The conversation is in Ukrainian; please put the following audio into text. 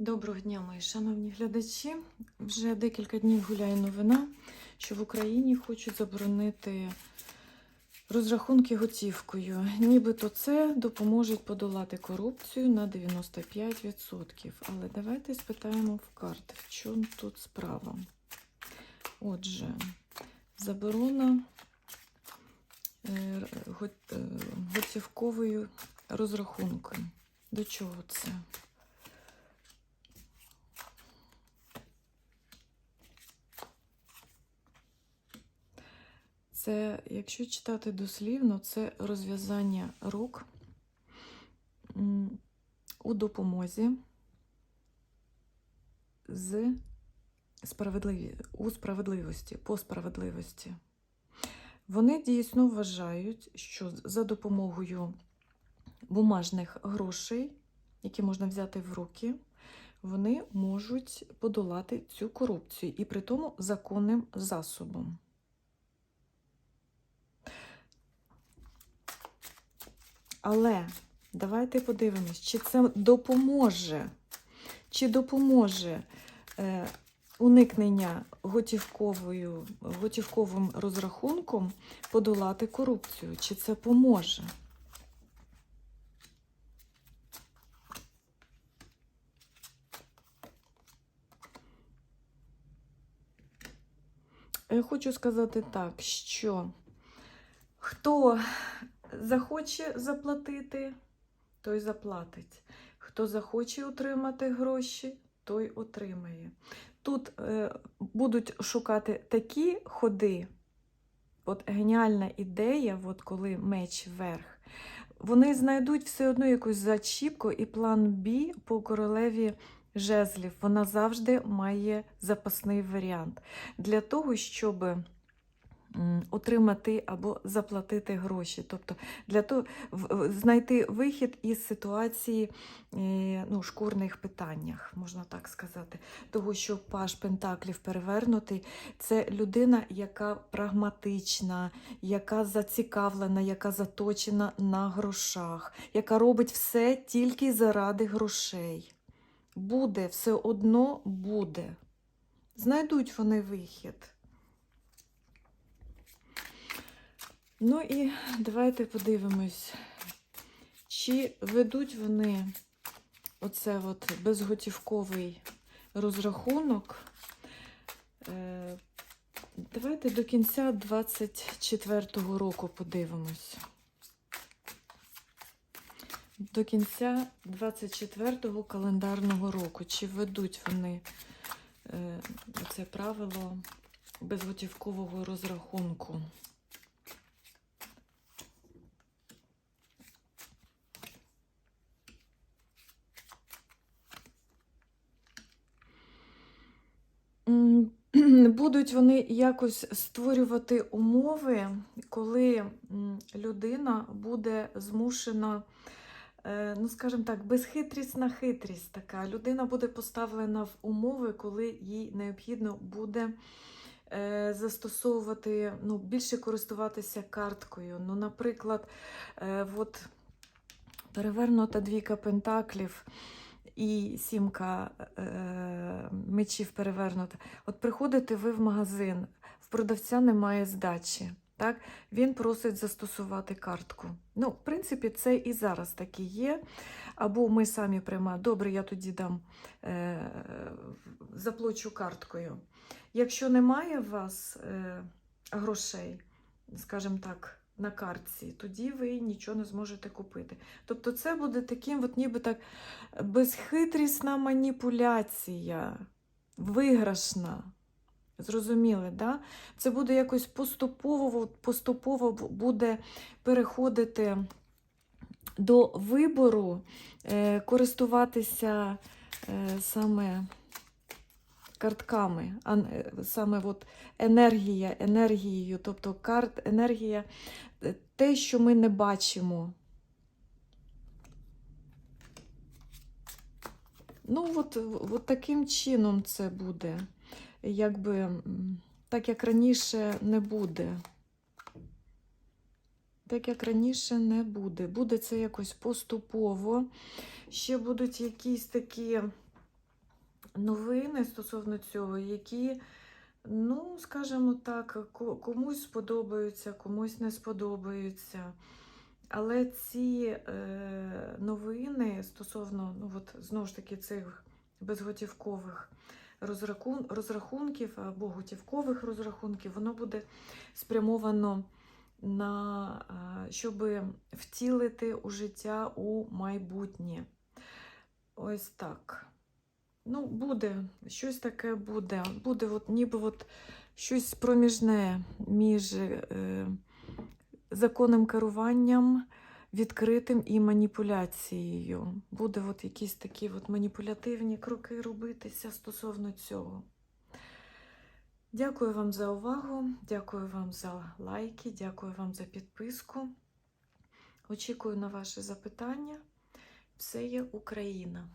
Доброго дня, мої шановні глядачі. Вже декілька днів гуляє новина, що в Україні хочуть заборонити розрахунки готівкою. Нібито це допоможе подолати корупцію на 95%. Але давайте спитаємо в карти, в чому тут справа. Отже, заборона е, е, готівкової розрахунки. До чого це? Це, якщо читати дослівно, це розв'язання рук у допомозі з справедливі... у справедливості, по справедливості. Вони дійсно вважають, що за допомогою бумажних грошей, які можна взяти в руки, вони можуть подолати цю корупцію і при тому законним засобом. Але давайте подивимось, чи це допоможе, чи допоможе е, уникнення готівковою, готівковим розрахунком подолати корупцію, чи це поможе. Е, Хочу сказати так, що хто захоче заплатити, той заплатить. Хто захоче отримати гроші, той отримає. Тут е, будуть шукати такі ходи. От геніальна ідея, от коли меч вверх, вони знайдуть все одно якусь зачіпку і план Б по королеві жезлів. Вона завжди має запасний варіант для того, щоб м, отримати або заплатити гроші. Тобто для того знайти вихід із ситуації е, ну, шкурних питаннях, можна так сказати. Того, що паш Пентаклів перевернутий, це людина, яка прагматична, яка зацікавлена, яка заточена на грошах, яка робить все тільки заради грошей. Буде, все одно буде. Знайдуть вони вихід. Ну і давайте подивимось, чи ведуть вони оце от безготівковий розрахунок. Е, Давайте до кінця 24-го року подивимось. До кінця 24-го календарного року. Чи ведуть вони е, це правило безготівкового розрахунку? Будуть вони якось створювати умови, коли людина буде змушена, е, ну скажімо так, безхитрісна хитрість така. Людина буде поставлена в умови, коли їй необхідно буде е, застосовувати, ну, більше користуватися карткою. Ну, наприклад, е, от перевернута двійка пентаклів і сімка е, мечів перевернута. От приходите ви в магазин, в продавця немає здачі. Так? Він просить застосувати картку. Ну, в принципі, це і зараз таки є. Або ми самі приймаємо, добре, я тоді дам е, заплачу карткою. Якщо немає у вас е, грошей, скажімо так, на картці, тоді ви нічого не зможете купити. Тобто це буде таким, от ніби так безхитрісна маніпуляція, виграшна. Зрозуміли, да? Це буде якось поступово, поступово буде переходити до вибору, е, користуватися е, саме картками, а саме от енергія, енергією, тобто карт, енергія, е, те, що ми не бачимо. Ну, от, от таким чином це буде. Якби, так як раніше не буде. Так як раніше не буде. Буде це якось поступово. Ще будуть якісь такі новини стосовно цього, які, ну, скажімо так, комусь сподобаються, комусь не сподобаються. Але ці е, новини стосовно, ну, от, знову ж таки, цих безготівкових розрахун, розрахунків або готівкових розрахунків, воно буде спрямовано на щоб втілити у життя у майбутнє. Ось так. Ну, буде, щось таке буде. Буде от, ніби от щось проміжне між е, законним керуванням, відкритим і маніпуляцією. Буде от якісь такі от маніпулятивні кроки робитися стосовно цього. Дякую вам за увагу, дякую вам за лайки, дякую вам за підписку. Очікую на ваші запитання. Все є Україна!